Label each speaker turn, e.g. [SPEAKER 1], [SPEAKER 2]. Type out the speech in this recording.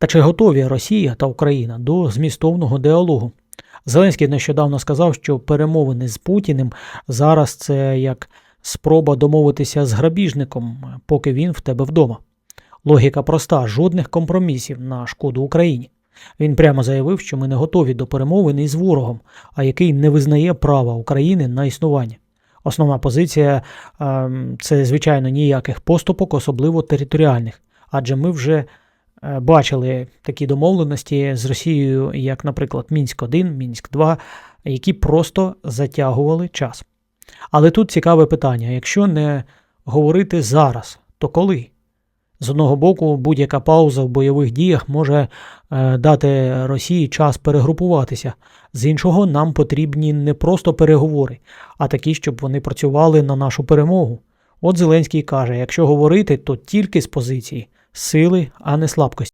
[SPEAKER 1] Та чи готові Росія та Україна до змістовного діалогу? Зеленський нещодавно сказав, що перемовини з Путіним зараз це як спроба домовитися з грабіжником, поки він в тебе вдома. Логіка проста: жодних компромісів на шкоду Україні. Він прямо заявив, що ми не готові до перемовин із ворогом, а який не визнає права України на існування. Основна позиція ем, це, звичайно, ніяких поступок, особливо територіальних, адже ми вже бачили такі домовленості з Росією, як, наприклад, Мінськ 1 Мінськ 2 які просто затягували час. Але тут цікаве питання: якщо не говорити зараз, то коли? З одного боку, будь-яка пауза в бойових діях може е, дати Росії час перегрупуватися. З іншого, нам потрібні не просто переговори, а такі, щоб вони працювали на нашу перемогу. От Зеленський каже: якщо говорити, то тільки з позиції сили, а не слабкості.